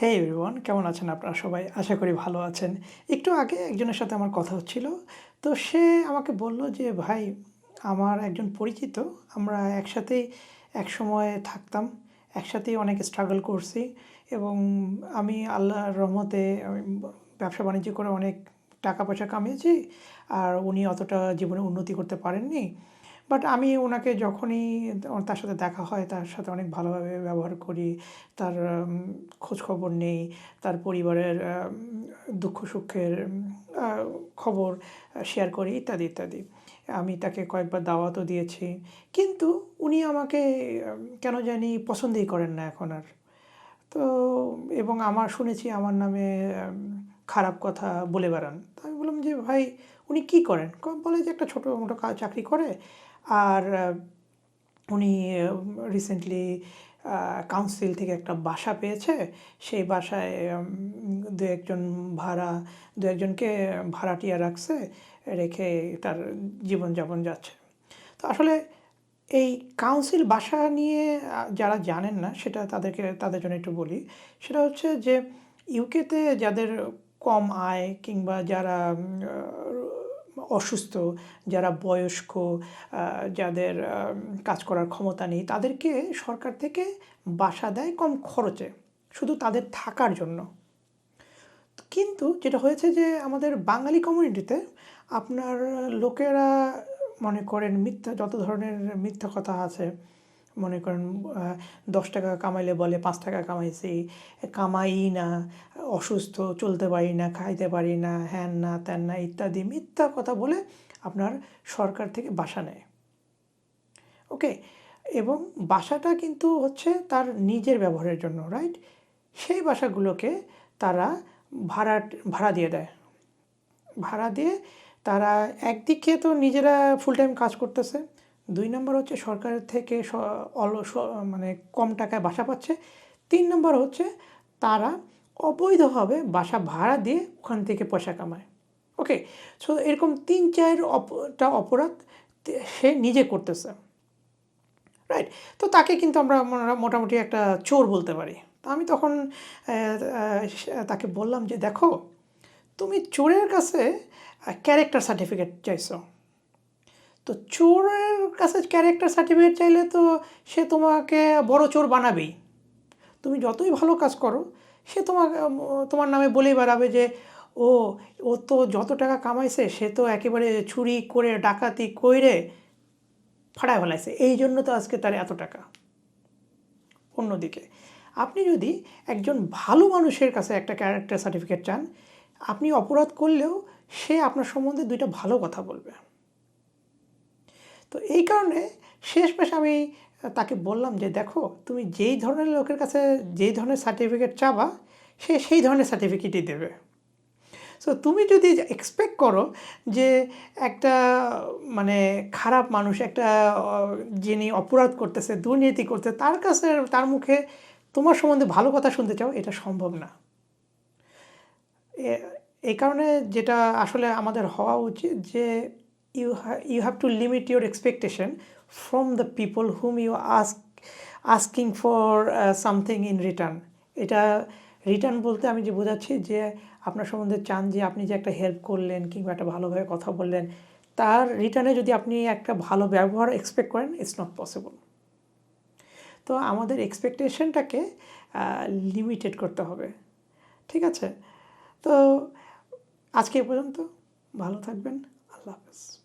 হে everyone কেমন আছেন আপনারা সবাই? আশা করি ভালো আছেন। একটু আগে একজনের সাথে আমার কথা হচ্ছিল, তো সে আমাকে বলল যে, ভাই, আমার একজন পরিচিত, আমরা একসাথেই এক সময় থাকতাম, একসাথেই অনেক স্ট্রাগল করছি এবং আমি আল্লাহর রহমতে ব্যবসা বাণিজ্য করে অনেক টাকা পয়সা কামিয়েছি, আর উনি অতটা জীবনে উন্নতি করতে পারেননি। বাট আমি ওনাকে যখনই তার সাথে দেখা হয় তার সাথে অনেক ভালোভাবে ব্যবহার করি তার উম, খোঁজ খবর নেই তার পরিবারের দুঃখ সুখের খবর শেয়ার করি ইত্যাদি ইত্যাদি। আমি তাকে কয়েকবার দাওয়াতও দিয়েছি। কিন্তু উনি আমাকে কেন জানি পছন্দই করেন না এখন আর। তো এবং আমার শুনেছি আমার নামে খারাপ কথা বলে বেড়ান। তো আমি বললাম যে ভাই উনি কি করেন? বলে যে একটা ছোটো মোটো কাজ চাকরি করে। আর উনি রিসেন্টলি কাউন্সিল থেকে একটা বাসা পেয়েছে। সেই বাসায় দু একজন ভাড়া, দু একজনকে ভাড়াটিয়া রাখছে, রেখে তার জীবনযাপন যাচ্ছে। তো আসলে এই কাউন্সিল বাসা নিয়ে যারা জানেন না, সেটা তাদেরকে, তাদের জন্য একটু বলি। সেটা হচ্ছে যে ইউকেতে যাদের কম আয় কিংবা যারা অসুস্থ, যারা বয়স্ক যাদের কাজ করার ক্ষমতা নেই, তাদেরকে সরকার থেকে বাসা দেয় কম খরচে, শুধু তাদের থাকার জন্য। কিন্তু যেটা হয়েছে যে আমাদের বাঙালি কমিউনিটিতে আপনার লোকেরা মনে করেন মিথ্যা, যত ধরনের মিথ্যা কথা আছে মনে করেন দশ টাকা কামাইলে বলে, পাঁচ টাকা কামাইছি কামাই না, অসুস্থ, চলতে পারি না, খাইতে পারি না, হ্যান না, ত্যান না, ইত্যাদি, মিথ্যা কথা বলে আপনার সরকার থেকে বাসা নেয়। ওকে? এবং বাসাটা কিন্তু হচ্ছে তার নিজের ব্যবহারের জন্য, রাইট? সেই বাসাগুলোকে তারা ভাড়া ভাড়া দিয়ে দেয়। ভাড়া দিয়ে তারা একদিকে তো নিজেরা ফুল টাইম কাজ করতেছে দুই নম্বর হচ্ছে সরকারের থেকে অল- মানে কম টাকায় বাসা পাচ্ছে। তিন নম্বর হচ্ছে তারা অবৈধভাবে বাসা ভাড়া দিয়ে ওখান থেকে পয়সা কামায়। ওকে, সো এরকম তিন, চার অপটা অপরাধ সে নিজে করতেছে। রাইট? তো তাকে কিন্তু আমরা মোটামুটি একটা চোর বলতে পারি। তো আমি তখন তাকে বললাম যে, দেখো, তুমি চোরের কাছে ক্যারেক্টার সার্টিফিকেট চাইছো। তো চোরের কাছে ক্যারেক্টার সার্টিফিকেট চাইলে তো সে তোমাকে বড় চোর বানাবেই। তুমি যতই ভালো কাজ করো, সে তোমাকে তোমার নামে বলেই বেড়াবে যে, ও ও তো যত টাকা কামাইছে, সে তো একেবারে চুরি করে, ডাকাতি কইরে ফাড়ায় ফেলাইছে। এই জন্য তো আজকে তার এত টাকা। অন্যদিকে, আপনি যদি একজন ভালো মানুষের কাছে একটা ক্যারেক্টার সার্টিফিকেট চান, আপনি অপরাধ করলেও সে আপনার সম্বন্ধে দুইটা ভালো কথা বলবে। তো এই কারণে শেষমেশ আমি তাকে বললাম যে, দেখো, তুমি যেই ধরনের লোকের কাছে যেই ধরনের সার্টিফিকেট চাবা, সে সেই ধরনের সার্টিফিকেটই দেবে। সো তুমি যদি এক্সপেক্ট করো যে একটা মানে খারাপ মানুষ, একটা যিনি অপরাধ করতেছে, দুর্নীতি করতে তার কাছে, তার মুখে তোমার সম্বন্ধে ভালো কথা শুনতে চাও, এটা সম্ভব না। এই কারণে যেটা আসলে আমাদের হওয়া উচিত যে you you have to limit your expectation from the people hmm you ask asking for something in return এটা রিটার্ন বলতে আমি যে বোঝাচ্ছি যে আপনার সম্বন্ধে চান যে আপনি যে একটা হেল্প করলেন কিংবা একটা ভালোভাবে কথা বললেন, তার রিটার্নে যদি আপনি একটা ভালো ব্যবহার এক্সপেক্ট করেন ইটস নট পসিবল তো আমাদের এক্সপেকটেশনটাকে লিমিটেড করতে হবে। ঠিক আছে? তো আজকে পর্যন্ত ভালো থাকবেন। I love us.